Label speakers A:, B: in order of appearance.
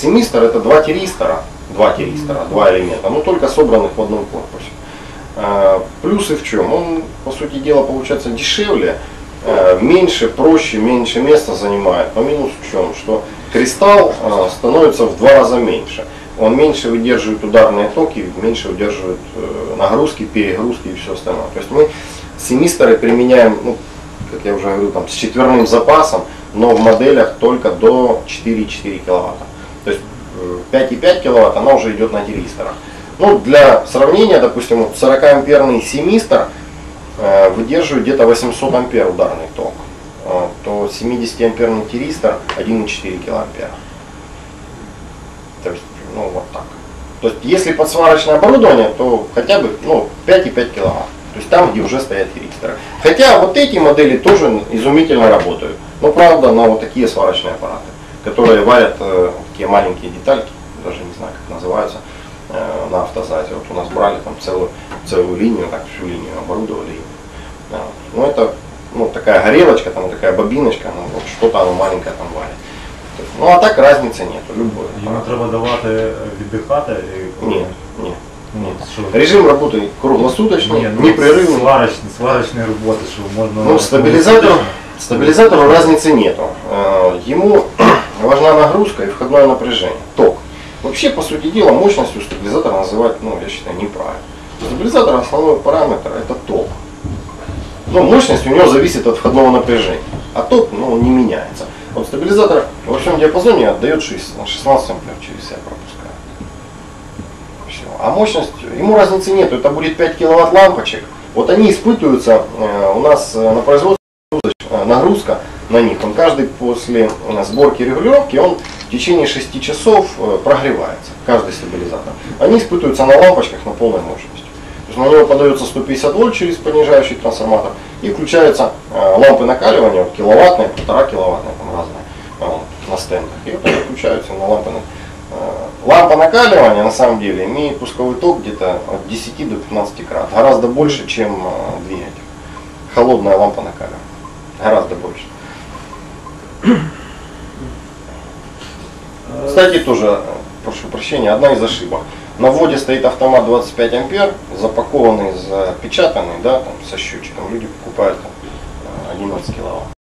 A: Семистор это два тиристора, два тиристора, два элемента, но только собранных в одном корпусе. Э, Плюсы в чем? Он, по сути дела, получается дешевле, э, меньше, проще, меньше места занимает. Но минус в чем? Что кристалл э, становится в два раза меньше. Он меньше выдерживает ударные токи, меньше выдерживает э, нагрузки, перегрузки и все остальное. То есть мы семисторы применяем, ну, как я уже говорил, там, с четверным запасом, но в моделях только до 4,4 киловатта. То есть э, 5,5 киловатт она уже идет на тиристорах. Ну, для сравнения, допустим, вот 40 амперный семистор э, выдерживает где-то 800 ампер ударный ток, э, то 70 амперный тиристор 1,4 килоампера. То есть, ну вот так. То есть, если под сварочное оборудование, то хотя бы ну, 5,5 киловатт. То есть там, где уже стоят тиристоры. Хотя вот эти модели тоже изумительно работают. Но правда на вот такие сварочные аппараты, которые варят э, такие маленькие детальки, даже не знаю как называются, э, на автозазе. Вот у нас брали там целую, целую линию, так всю линию оборудовали. Да. Ну это ну, такая горелочка, там такая бобиночка, ну, вот что-то оно маленькое там варит. То есть, Ну а так разницы нету, любой.
B: Йому
A: аппарат.
B: треба давати віддихати і
A: Ні, ні.
B: Ні, що
A: Режим работы круглосуточный,
B: Ні, ну,
A: непрерывный.
B: сварочні, сварочні роботи, що можна.
A: Ну, стабилизатор, стабилизатору разницы нету. Э, Ему важна нагрузка и входное напряжение, ток. Вообще, по сути дела, мощностью стабилизатора называть, ну, я считаю, неправильно. У стабилизатора основной параметр это ток. Ну, мощность у него зависит от входного напряжения, а ток ну, он не меняется. Вот стабилизатор во всем диапазоне отдает 60 16 ампер через себя пропускает. Всё. А мощность, ему разницы нет, это будет 5 киловатт лампочек. Вот они испытываются э, у нас э, на производстве нагрузка на них. Он каждый после э, сборки регулировки, он в течение 6 часов э, прогревается, каждый стабилизатор. Они испытываются на лампочках на полной мощности. То есть на него подается 150 вольт через понижающий трансформатор и включаются э, лампы накаливания, киловаттные, полтора киловаттные, там разные, на стендах. И вот они включаются на лампы. на- э, Лампа накаливания на самом деле имеет пусковой ток где-то от 10 до 15 крат, гораздо больше, чем двигатель. Холодная лампа накаливания, гораздо больше. Кстати, тоже, э, прошу прощения, одна из ошибок. На вводе стоит автомат 25 ампер, запакованный, запечатанный, да, там, со счетчиком. Люди покупают там, э, 11 киловатт.